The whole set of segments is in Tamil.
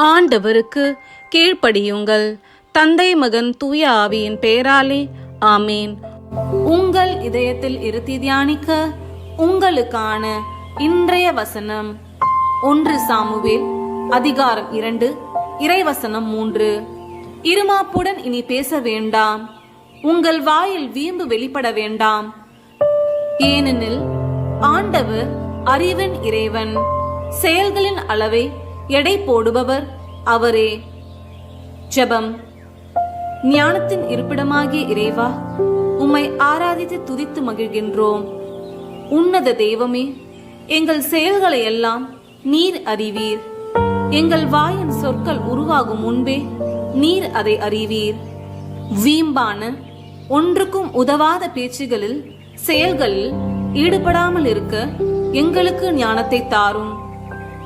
ஆண்டவருக்கு கீழ்ப்படியுங்கள். தந்தை மகன் தூய ஆவியின் பெயராலே ஆமேன். உங்கள் இதயத்தில் இருத்தி தியானிக்க உங்களுக்கான இன்றைய வசனம். ஒன்று சாமுவேல் அதிகாரம் இரண்டு இறைவசனம் மூன்று. இருமாப்புடன் இனி பேச வேண்டாம். உங்கள் வாயில் வீம்பு வெளிப்பட வேண்டாம். ஏனெனில் ஆண்டவர் அறிவின் இறைவன். செயல்களின் அளவை எடை போடுபவர் அவரே. ஜெபம். ஞானத்தின் இருப்பிடமாகிய இறைவா உம்மை ஆராதித்து துதித்து மகிழ்கின்றோம். உன்னத தெய்வமே எங்கள் செயல்களை எல்லாம் நீர் அறிவீர். எங்கள் வாயின் சொற்கள் உருவாகும் முன்பே நீர் அதை அறிவீர். வீம்பான ஒன்றுக்கும் உதவாத பேச்சுகளில் செயல்களில் ஈடுபடாமல் இருக்க எங்களுக்கு ஞானத்தை தாரும்.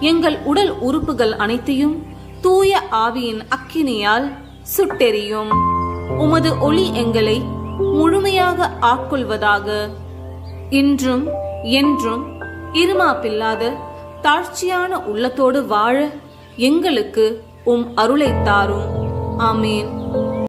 எங்கள் உடல் உறுப்புகள் அனைத்தையும் தூய ஆவியின் அக்கினியால் சுட்டெரியும். உமது ஒளி எங்களை முழுமையாக ஆட்கொள்வதாக இன்றும் என்றும் இருமாப்பில்லாத தாழ்ச்சியான உள்ளத்தோடு வாழ எங்களுக்கு உம் அருளைத் தாரும். ஆமேன்.